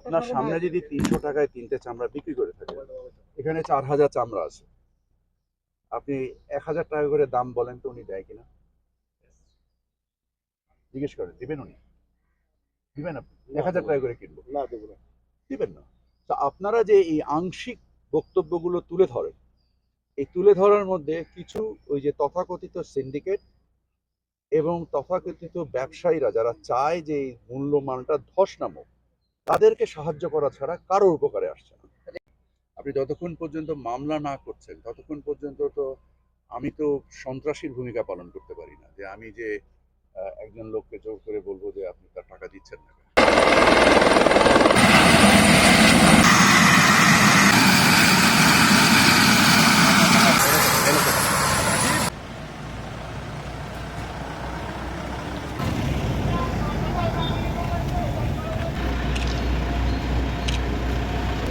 আপনার সামনে যদি তিনশো টাকায় তিনটে চামড়া বিক্রি করে থাকে এখানে চার হাজার চামড়া আছে। আপনি এক হাজার টাকা করে দাম বলেন তো উনি দেয় কিনা? জিজ্ঞেস করেন দিবেন উনি? দিবেন আপনি? এক হাজার টাকা করে কিনবো। না দেবো না। দিবেন না। তা আপনারা যে এই আংশিক বক্তব্যগুলো তুলে ধরেন এই তুলে ধরার মধ্যে কিছু ওই যে তথাকথিত সিন্ডিকেট এবং তথাকথিত ব্যবসায়ীরা যারা চায় যে এই মূল্যমানটা ধস নামুক তাদেরকে সাহায্য করা ছাড়া কারও উপকারে আসছে না। আপনি যতক্ষণ পর্যন্ত মামলা না করছেন, ততক্ষণ পর্যন্ত তো আমি তো সন্ত্রাসীর ভূমিকা পালন করতে পারি না। যে আমি যে একজন লোককে জোর করে বলব যে আপনি তার টাকা দিচ্ছেন না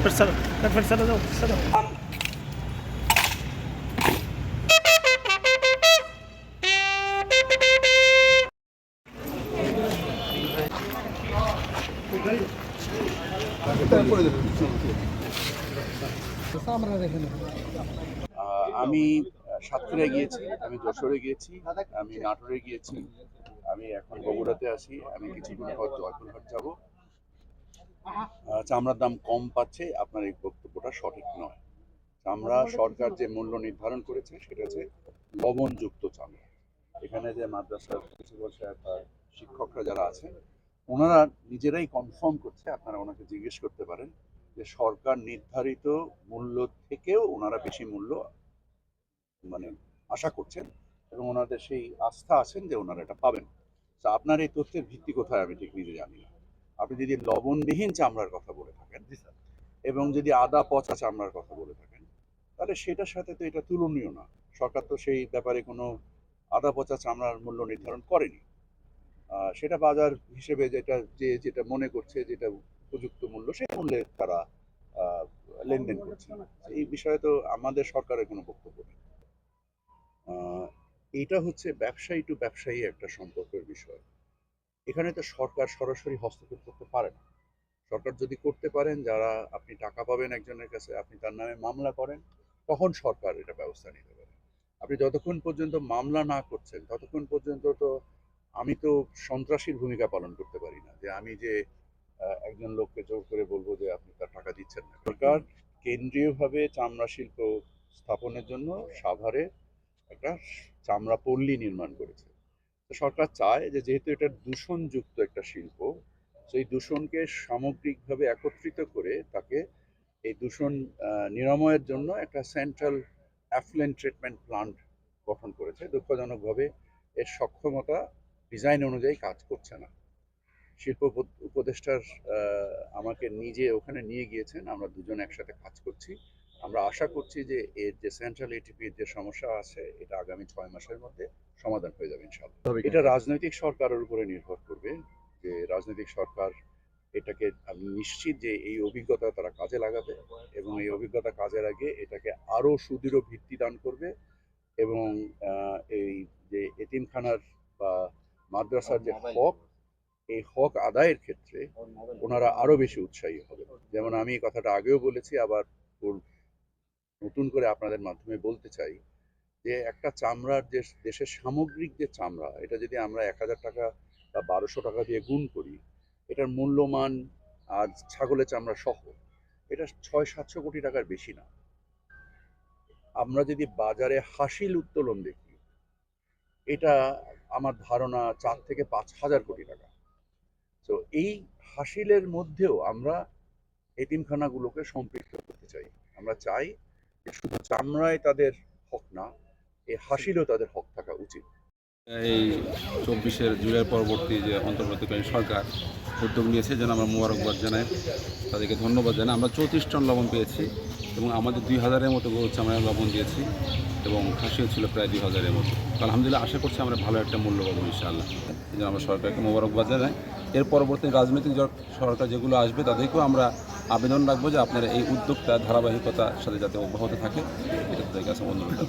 Persano, persano daw, persano. আহ, আমি সাতক্ষীরায় গিয়েছি আমি যশোরে গিয়েছি আমি নাটোরে গিয়েছি আমি এখন বগুড়াতে আছি আমি কিছুক্ষণ পর জয়পুরহাট যাব চামড়ার দাম কম পাচ্ছে আপনার এই বক্তব্যটা সঠিক নয়। চামড়া সরকার যে মূল্য নির্ধারণ করেছে সেটা হচ্ছে লবণযুক্ত চামড়া। এখানে যে মাদ্রাসার প্রিন্সিপাল সাহেব শিক্ষকরা যারা আছেন ওনারা নিজেরাই কনফার্ম করছে আপনারা ওনাকে জিজ্ঞেস করতে পারেন যে সরকার নির্ধারিত মূল্য থেকেও ওনারা বেশি মূল্য মানে আশা করছেন এবং ওনাদের সেই আস্থা আছেন যে ওনারা এটা পাবেন। তা আপনার এই তথ্যের ভিত্তি কোথায় আমি ঠিক নিজে জানি না। আপনি যদি লবণবিহীন চামড়ার কথা বলে থাকেন এবং যদি আদা পচা চামড়ার কথা বলে থাকেন তাহলে সেটার সাথে তো এটা তুলনীয় না। সরকার তো সেই ব্যাপারে কোনো আদা পচা চামড়ার মূল্য নির্ধারণ করেনি। সেটা বাজার হিসেবে যেটা যে যেটা মনে করছে যেটা উপযুক্ত মূল্য সেই মূল্যে তারা আহ, লেনদেন করছে। এই বিষয়ে তো আমাদের সরকারের কোনো বক্তব্য নেই। আহ, এইটা হচ্ছে ব্যবসায়ী টু ব্যবসায়ী একটা সম্পর্কের বিষয়। এখানে তো সরকার সরাসরি হস্তক্ষেপ করতে পারে না। সরকার যদি করতে পারেন, যারা আপনি টাকা পাবেন একজনের কাছে, আপনি তার নামে মামলা করেন, তখন সরকার এটা ব্যবস্থা নিতে পারে। আপনি যতক্ষণ পর্যন্ত মামলা না করছেন, ততক্ষণ পর্যন্ত তো আমি তো সন্ত্রাসীর ভূমিকা পালন করতে পারি না, যে আমি যে একজন লোককে জোর করে বলব যে আপনি তার টাকা দিচ্ছেন না। সরকার কেন্দ্রীয়ভাবে চামড়া শিল্প স্থাপনের জন্য সাভারে একটা চামড়া পল্লী নির্মাণ করেছে। সরকার চায় যে যেহেতু এটা দূষণযুক্ত একটা শিল্প সেই দূষণকে সামগ্রিকভাবে একত্রিত করে তাকে এই দূষণ নিরাময়ের জন্য একটা সেন্ট্রাল অ্যাফ্লুয়েন্ট ট্রিটমেন্ট প্লান্ট গঠন করেছে। দুঃখজনকভাবে এর সক্ষমতা ডিজাইন অনুযায়ী কাজ করছে না। শিল্প উপ- উপদেষ্টার আমাকে নিজে ওখানে নিয়ে গিয়েছেন। আমরা দুজন একসাথে কাজ করছি। আমরা আশা করছি যে এর যে সেন্ট্রাল এটিপির যে সমস্যা আছে এটা আগামী ছয় মাসের মধ্যে সমাধান হয়ে যাবে ইনশাল্লাহ এটা রাজনৈতিক সরকারের উপরে নির্ভর করবে যে রাজনৈতিক সরকার এটাকে আমি নিশ্চিত যে এই অভিজ্ঞতা তারা কাজে লাগাবে এবং এই অভিজ্ঞতা কাজে লাগিয়ে এটাকে আরও সুদৃঢ় ভিত্তি দান করবে এবং আহ, এই যে এতিমখানার বা মাদ্রাসার যে হক এই হক আদায়ের ক্ষেত্রে ওনারা আরও বেশি উৎসাহী হবে। যেমন আমি এই কথাটা আগেও বলেছি আবার নতুন করে আপনাদের মাধ্যমে বলতে চাই যে একটা চামড়ার যে দেশের সামগ্রিক যে চামড়া, এটা যদি আমরা এক হাজার টাকা বা বারোশো টাকা দিয়ে গুণ করি, এটার মূল্যমান আর ছাগলের চামড়া সহ, এটা ছয় সাতশো কোটি টাকার বেশি না। আমরা যদি বাজারে হাসিল উত্তোলন দেখি, এটা আমার ধারণা চার থেকে পাঁচ হাজার কোটি টাকা। তো এই হাসিলের মধ্যেও আমরা এতিমখানাগুলোকে সম্পৃক্ত করতে চাই। আমরা চাই শুধু চামড়ায় তাদের হক না, এই হাসিলও তাদের হক থাকা উচিত। এই চব্বিশের জুলাই পরবর্তী যে অন্তর্বর্তীকালীন সরকার উদ্যোগ নিয়েছে, যেন আমরা মোবারকবাদ জানাই, তাদেরকে ধন্যবাদ জানাই। আমরা চৌত্রিশ টন লবণ পেয়েছি এবং আমাদের দুই হাজারের মতো গরু আমরা লবণ দিয়েছি এবং খাসিও ছিল প্রায় দুই হাজারের মতো। আলহামদুলিল্লাহ আশা করছি আমরা ভালো একটা মূল্য পাবো, ইনশাআল্লাহ। জন্য আমরা সরকারকে মোবারকবাদ জানাই। এর পরবর্তী রাজনৈতিক সরকার যেগুলো আসবে, তাদেরকেও আমরা আবেদন রাখব যে আপনারা এই উদ্যোগটা, ধারাবাহিকতার সাথে যাতে অব্যাহত থাকে। এটা তাদের কাছে অনুরোধ